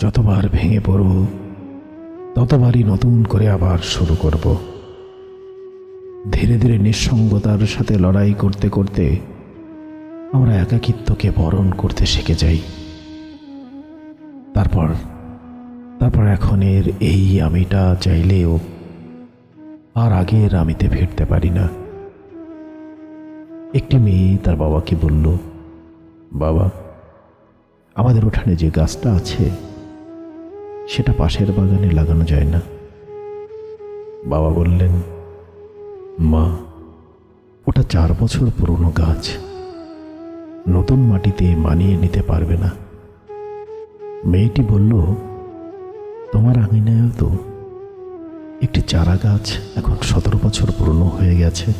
যতবার ভেঙে পড়ব, ততবারই নতুন করে আবার শুরু করব। ধীরে ধীরে নিঃসঙ্গতার সাথে লড়াই করতে করতে আমরা একাকিত্বকে বরণ করতে শিখে যাই। তারপর তারপর এখন এর এই আমিটা চাইলেও আর আগের আমিতে ফিরতে পারি না। একটি মেয়ে তার বাবাকে বলল, বাবা, আমাদের উঠানে যে গাছটা আছে সেটা পাশের বাগানে লাগানো যায় না। বাবা বললেন, মা, ওটা চার বছর পুরনো গাছ। নতুন মাটিতে মানিয়ে নিতে পারবে না। মেয়েটি বলল, তোমার আঙিনায়ও তো একটি চারা গাছ এখন সতেরো বছর পুরনো হয়ে গেছে।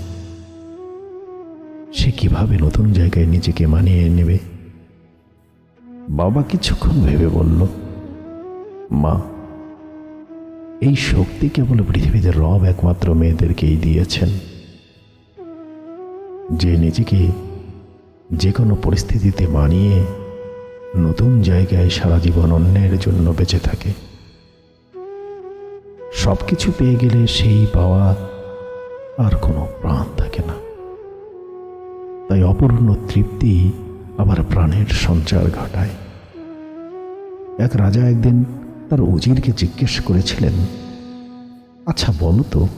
সে কীভাবে নতুন জায়গায় নিজেকে মানিয়ে নেবে? বাবা কিছুক্ষণ ভেবে বলল মা, এই শক্তি কেবল পৃথিবীতে রব একমাত্র মেয়েদেরকেই দিয়েছেন। যে নিজেকে যে কোনো পরিস্থিতিতে মানিয়ে নতুন জায়গায় সারা জীবন অন্যের জন্য বেঁচে থাকে। সব কিছু পেয়ে গেলে সেই পাওয়া আর কোনো প্রাণ থাকে না। তাই অপূর্ণ তৃপ্তি আবার প্রাণের সঞ্চার ঘটায়। এক রাজা একদিন তার উজিরকে জিজ্ঞেস করেছিলেন আচ্ছা বলো তো,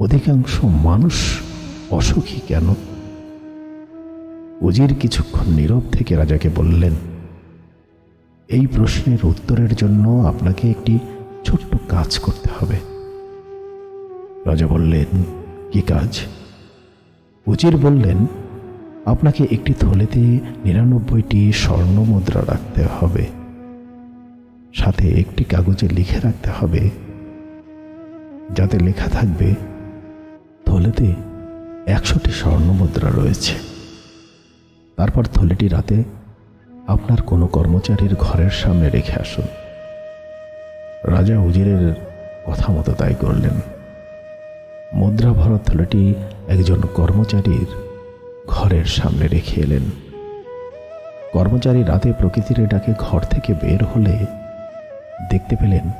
অধিকাংশ মানুষ অসুখী কেন? উজির কিছুক্ষণ নীরব থেকে রাজাকে বললেন, এই প্রশ্নের উত্তরের জন্য আপনাকে একটি ছোট্ট কাজ করতে হবে। রাজা বললেন, কি কাজ? উজির বললেন, আপনাকে একটি থলেতে নিরানব্বইটি স্বর্ণ মুদ্রা রাখতে হবে। সাথে একটি কাগজে লিখে রাখতে হবে। যাতে লেখা থাকবে, থলেতে একশোটি স্বর্ণ মুদ্রা রয়েছে। তারপর থলেটি রাতে আপনার কোনো কর্মচারীর ঘরের সামনে রেখে আসুন। রাজা উজিরের কথা মতো তাই করলেন। মুদ্রা ভরা থলেটি একজন কর্মচারীর ঘরের সামনে রেখে এলেন। কর্মচারী রাতে প্রকৃতির ডাকে ঘর থেকে বের হলে দেখতে পেলেন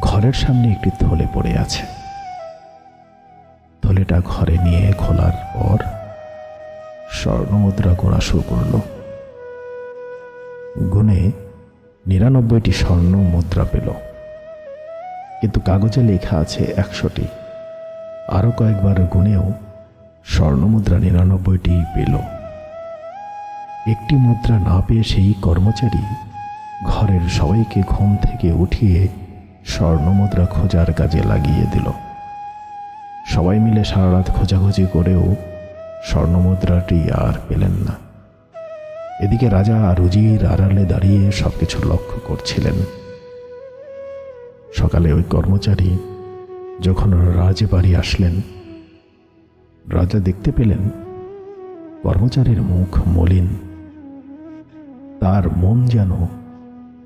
ঘরের সামনে একটি থলে পড়ে আছে। থলেটা ঘরে নিয়ে খোলার পর স্বর্ণমুদ্রা গোনা শুরু করল। গুনে নিরানব্বইটি স্বর্ণ মুদ্রা পেল। কিন্তু কাগজে লেখা আছে একশোটি। আরও কয়েকবার গুনেও স্বর্ণমুদ্রা নিরানব্বইটি পেল। একটি মুদ্রা না পেয়ে সেই কর্মচারী ঘরের সবাইকে ঘুম থেকে উঠিয়ে স্বর্ণমুদ্রা খোঁজার কাজে লাগিয়ে দিল। সবাই মিলে সারা রাত খোঁজাখুঁজি করেও স্বর্ণমুদ্রাটি আর পেলেন না। এদিকে রাজা রুজির আড়ালে দাঁড়িয়ে সবকিছু লক্ষ্য করছিলেন। সকালে ওই কর্মচারী যখন রাজে বাড়ি আসলেন, রাজা দেখতে পেলেন কর্মচারীর মুখ মলিন। তার মন যেন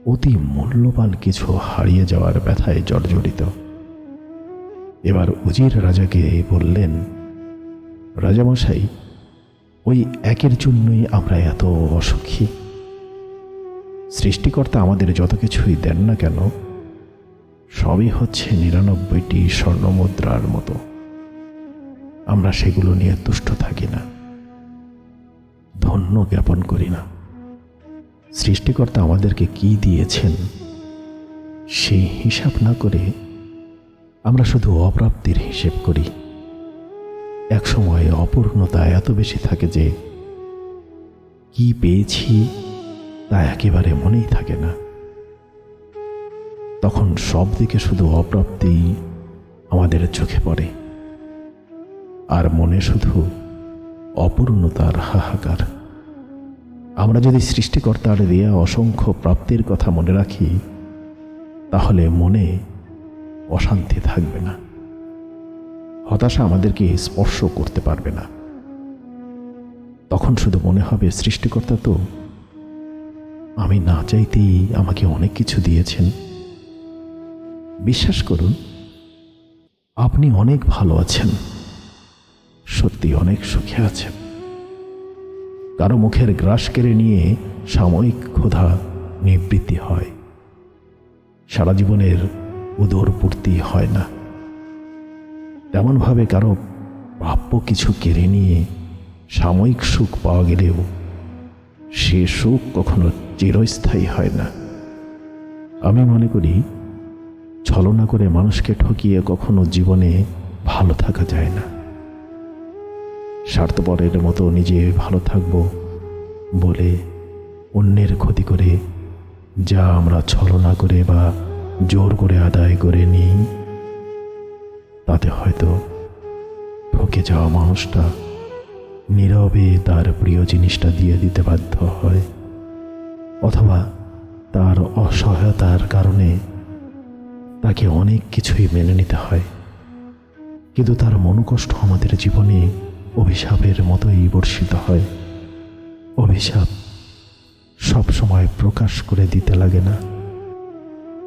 অতি মূল্যবান কিছু হারিয়ে যাওয়ার ব্যথায় জর্জরিত। এবার উজির রাজাকে বললেন, রাজামশাই, ওই একের জন্যই আমরা এত অসুখী। সৃষ্টিকর্তা আমাদের যত কিছুই দেন না কেন, সবই হচ্ছে নিরানব্বইটি স্বর্ণমুদ্রার মতো। আমরা সেগুলো নিয়ে তুষ্ট থাকি না। ধন্য জ্ঞাপন করি না। সৃষ্টিকর্তা আমাদেরকে কি দিয়েছেন সেই হিসাব না করে আমরা শুধু অপ্রাপ্তির হিসেব করি। এক সময় অপূর্ণতা এত বেশি থাকে যে কি পেয়েছি তা একেবারে মনেই থাকে না। তখন সব দিকে শুধু অপ্রাপ্তি আমাদের চোখে পড়ে। আর মনে শুধু অপূর্ণতার হাহাকার। আমরা যদি সৃষ্টিকর্তার দেয়া অসংখ্য প্রাপ্তির কথা মনে রাখি, তাহলে মনে অশান্তি থাকবে না। হতাশা আমাদেরকে স্পর্শ করতে পারবে না। তখন শুধু মনে হবে, সৃষ্টিকর্তা তো আমি না চাইতেই আমাকে অনেক কিছু দিয়েছেন। বিশ্বাস করুন, আপনি অনেক ভালো আছেন, সত্যি অনেক সুখে আছেন। কারও মুখের গ্রাস কেড়ে নিয়ে সাময়িক ক্ষুধা নিবৃত্তি হয়। সারা জীবনের উদর পূর্তি হয় না। তেমনভাবে কারও প্রাপ্য কিছু কেড়ে নিয়ে সাময়িক সুখ পাওয়া গেলেও সে সুখ কখনো চিরস্থায়ী হয় না। আমি মনে করি, ছলনা করে মানুষকে ঠকিয়ে কখনো জীবনে ভালো থাকা যায় না। স্বার্থপরের মতো নিজে ভালো থাকব বলে অন্যের ক্ষতি করে যা আমরা ছলনা করে বা জোর করে আদায় করে নিই। তাতে হয়তো ঠকে যাওয়া মানুষটা নীরবে তার প্রিয় জিনিসটা দিয়ে দিতে বাধ্য হয়, অথবা তার অসহায়তার কারণে তাকে অনেক কিছুই মেনে নিতে হয়। কিন্তু তার মনোকষ্ট আমাদের জীবনে অভিশাপের মতোই বর্ষিত হয়। অভিশাপ সবসময় প্রকাশ করে দিতে লাগে না।